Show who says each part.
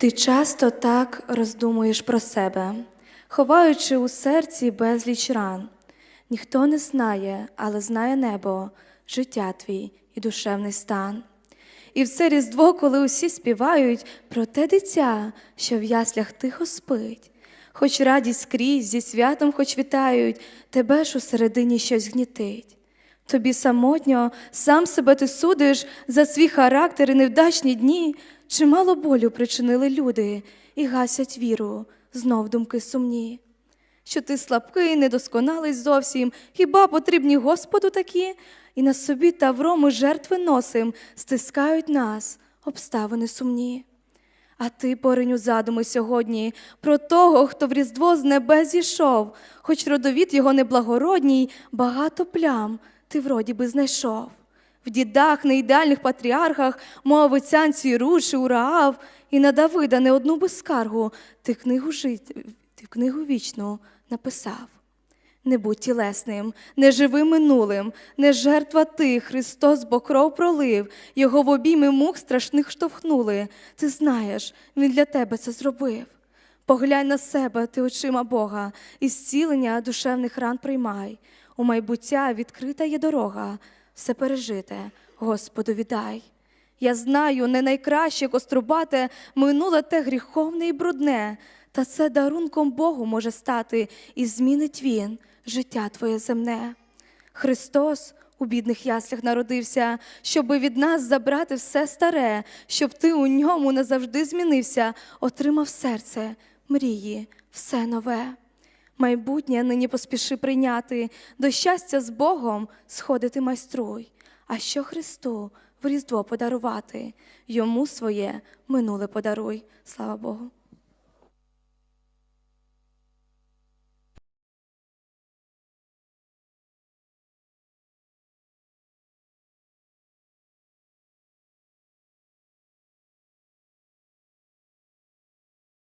Speaker 1: Ти часто так роздумуєш про себе, ховаючи у серці безліч ран. Ніхто не знає, але знає небо, життя твій і душевний стан. І в це різдво, коли усі співають про те дитя, що в яслях тихо спить, хоч радість скрізь зі святом хоч вітають, тебе ж усередині щось гнітить. Тобі самотньо, сам себе ти судиш за свій характер і невдачні дні, чимало болю причинили люди і гасять віру, знов думки сумні. Що ти слабкий, недосконалий зовсім, хіба потрібні Господу такі? І на собі тавром ми жертви носим, стискають нас обставини сумні. А ти, пориню задуми сьогодні, про того, хто в Різдво з небес зійшов, хоч родовід його неблагородній, багато плям ти вроді би знайшов. В дідах, неідеальних патріархах, мов отцянці Руші, Ураав, і на Давида не одну безскаргу ти книгу жит... ти книгу вічну написав. Не будь тілесним, не живи минулим, не жертва ти, Христос, бо кров пролив, Його в обійми мук страшних штовхнули. Ти знаєш, Він для тебе це зробив. Поглянь на себе, ти очима Бога, і зцілення душевних ран приймай. У майбуття відкрита є дорога, все пережите, Господу віддай. Я знаю, не найкраще кострубате минуле те гріховне і брудне, та це дарунком Богу може стати, і змінить Він життя твоє земне. Христос у бідних яслях народився, щоби від нас забрати все старе, щоб ти у ньому назавжди змінився, отримав серце, мрії, все нове. Майбутнє нині поспіши прийняти, до щастя з Богом сходити майструй. А що Христу в Різдво подарувати, йому своє минуле подаруй. Слава Богу.